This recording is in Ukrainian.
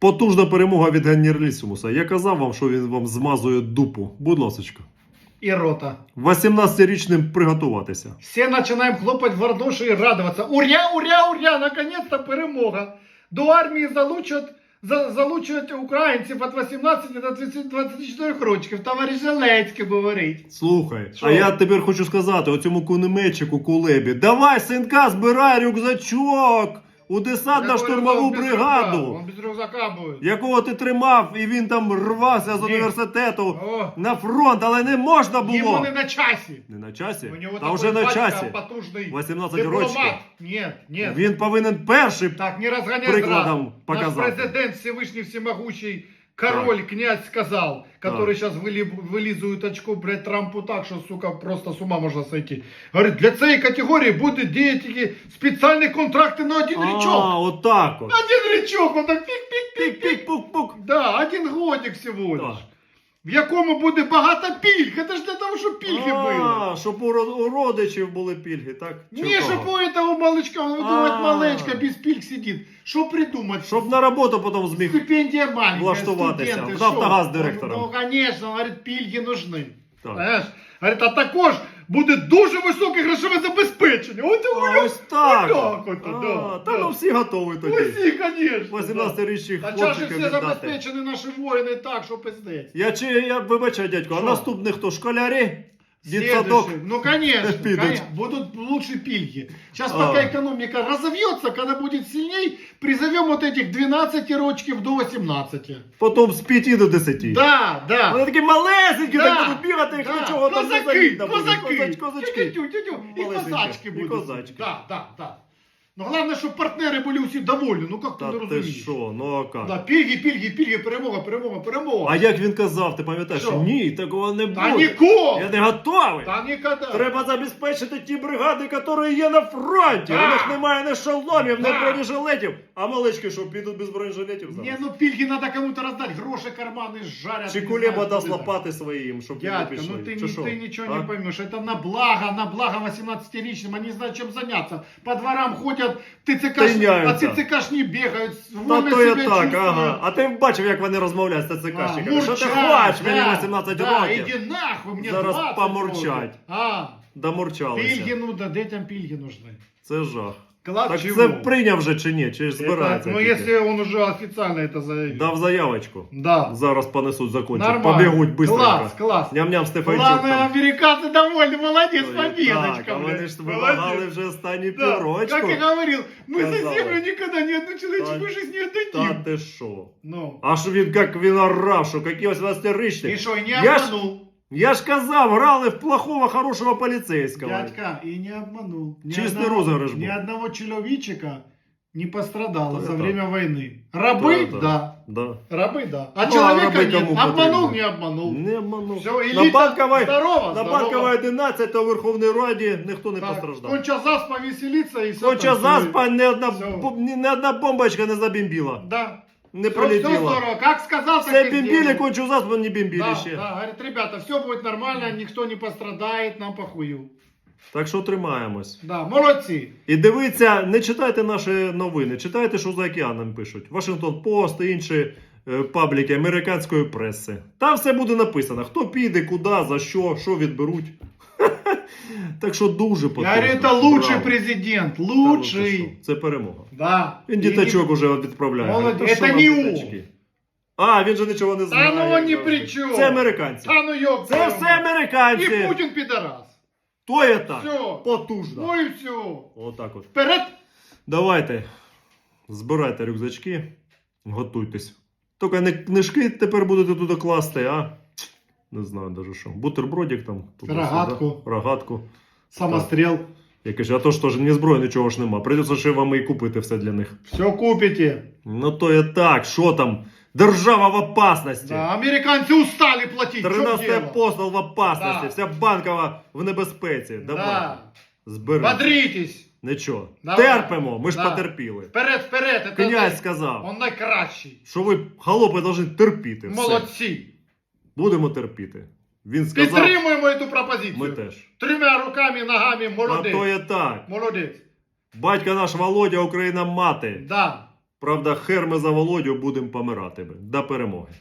Потужна перемога від Генералісімуса. Я казав вам, що він вам змазує дупу. Будь ласочка. И рота. 18-річним приготуватися. Все начинаем хлопать в ладоши и радоваться. Уря, уря, уря, наконец-то перемога. До армії залучать, за, залучать українців від 18 до 20 24 років. Товариш Зеленський говорить. Слухай, Що? а я тепер хочу сказати оцьому кунеметчику Кулебі. Давай, синка, збирай рюкзачок у десантно-штурмову бригаду, без рюкзака буде. якого ти тримав, і він там рвався з університету О, на фронт, але не можна йому було. не на часі. Не на часі? У нього Та вже на часі. потужний 18 дипломат. років. Нет, нет. Він повинен перший Так, не разгоняй Прикладом показати. Наш президент Всевишній Всемогущий король, князь сказал, который Так. сейчас вылизывает очко, блядь, Трампу так, что, сука, просто с ума можно сойти. Говорит, для цієї категорії буде діяти спеціальні контракти на один річок. А, отак от. Один річок, он так пік-пік-пік. Пік-пік-пук-пук. Да, один годик всего лиш. Так. В якому буде багато пільг. Це ж для того, щоб пільги були. А, щоб у ро- у родичів були пільги, так? Чи Не, в кого? щоб у этого малышка, он А. думает, малечка без пільг сидит. Що придумать? Щоб на роботу потім зміг. Стипендия маленькая, влаштуватися. студенты, В Нафтогаз шо? директором. Ну, конечно, говорит, пільги нужны. Так. Знаєш? Говорить, а також буде дуже високе грошове забезпечення. От А, ось так. А, Та ну всі готові тоді. Усі, звісно. 18-річних А чого ж хлопчиків всі віддати. забезпечені наші воїни так, що пиздець. Я чи я вибачаю, дядько, а наступний хто? Школярі? Дітсадок? Следующий. Ну, конечно, Підуть. конечно, будут лучше пильги. Сейчас А. пока экономика разовьется, когда будет сильней, призовем вот этих 12 рочків до 18. Потім з 5 до 10. Да, да. Вони такі малесенькі, Да, так будуть бігати, їх да. нічого там не Козаки, замітно буде. козаки, Козач- Козачки. Тю-тю-тю-тю. І Малесенькі. козачки І будуть. козачки. Да, да, да. Ну, главное, чтобы партнеры были усі довольні. Ну, как ти Та не ти розумієш? що, ну а Да, як? пільги, пільги, пільги, перемога, перемога, перемога. А як він казав, ти пам'ятаєш? Що? Ні, такого не Та буде. ніколи! Я не готовий. Та ніколи! Треба забезпечити ті бригади, які є на фронті. Да. У них немає ні шоломів, ні Да. бронежилетів. А малички що, підуть без бронежилетів зараз? Не, ну пільги надо кому-то роздать, гроші кармани жарять. Чи не Кулеба знаю, дасть куди. лопати своїм, щоб вони Дядька, пішли? ну ты, Чи не- що? ты ничего А? не поймешь. Это на благо, на благо 18-річним. Они знают, чем заняться. По дворам ходят, ТЦКшні, а Тиняються. ТЦКшні бігають, Та вольно то я себе так, чувствують. ага. А ти бачив, як вони розмовляють з ТЦКшниками? Що ти хочеш? Мені 18 да, років. Іди нахуй, мені Зараз 20 помурчать. років. А, Домурчалися. пільги, ну да, детям пільги нужны. Це жах. Клад Так чего? це прийняв вже чи ні? Чи ж Это- збирається? Ну, тільки? если он уже официально это заявил. Дав заявочку. Да. Зараз понесуть закончик. Нормально. Побігуть быстренько. Класс, класс. Ням-ням Стефанчук. Главное, там. американцы довольны, молодец, Ой, победочка. Так, а вони блядь. ж вимагали Молодец. вже останню Да, пірочку. как я говорил, мы за Казалось. землю никогда ни одну человеческую Та- жизнь не Та отдадим. ти що? Ну. А що він як він орав, що які ось И 20-річні. что, и не Я ж- обманул. Я ж казав, грали в плохого, хорошого поліцейського. Дядька, и не обманул. Ни Чистый одного- розыгрыш был. Ни одного человечика не пострадало То за это- время войны. Рабы, То это- да. Да. Рабы, да. А Ну, а человека рабы нет. кому Обманул, потрібно? не обманул. Не обманув. Все, На элита Банковій, здорово, на здорово. Банковій 11 у Верховній Раді ніхто не Так, постраждав. Конча заспа веселиться и все. Хоча заспа ні одна, Всё. бо- ні, ні одна бомбочка не забімбіла. Да. Не Все, все здорово. Как сказал, так Все и бімбілі, сделал. кончу заспа, не бімбілі Да, ще. да, говорит, ребята, все будет нормально, никто не пострадает, нам похую. Так що тримаємось. Да, молодці. І дивіться, не читайте наші новини, читайте, що за океаном пишуть. Вашингтон Пост і інші е, пабліки американської преси. Там все буде написано: хто піде, куди, за що, що відберуть. так що дуже Я говорю, это лучший президент, Та ну лучший. Це перемога. Да. Він діточок уже відправляє. «Та Це що не нам діточки?» А, він же нічого не знає. ну он ни Боже. при чем. Це американці. Да ну ёб Це твою все мать. американці. И Путин пидорас. То є так. Все. Потужно. Ну и все. Отак от. Вперед. Давайте, збирайте рюкзачки, готуйтесь. Тільки не книжки тепер будете туди класти, а не знаю навіть що. Бутербродик там. туди-сюди. Рогатку. Рогатку. Самострел. Я кажу, а то ж теж ні зброї, нічого ж нема. Придеться ще вам і купити все для них. Все купите. Ну то є так, що там? Держава в опасності. Да, американцы устали платить. в чём 13 дело? апостол в опасності, Да. вся банкова в небезпеці. Давайте. Да. Зберемо. Бодритесь. Нічого. Давай. Терпимо, ми ж Да. потерпіли. Вперед, вперед. Это Князь сказав, Он найкращий. що ви, холопи, повинні терпіти. Все. Молодці. Будемо терпіти. Він сказав, Підтримуємо цю пропозицію. ми теж. Трьома руками, ногами, А то є так. Молодець. Батько наш Володя, Україна мати. Да. Правда, хер ми за Володю будемо помирати. До перемоги.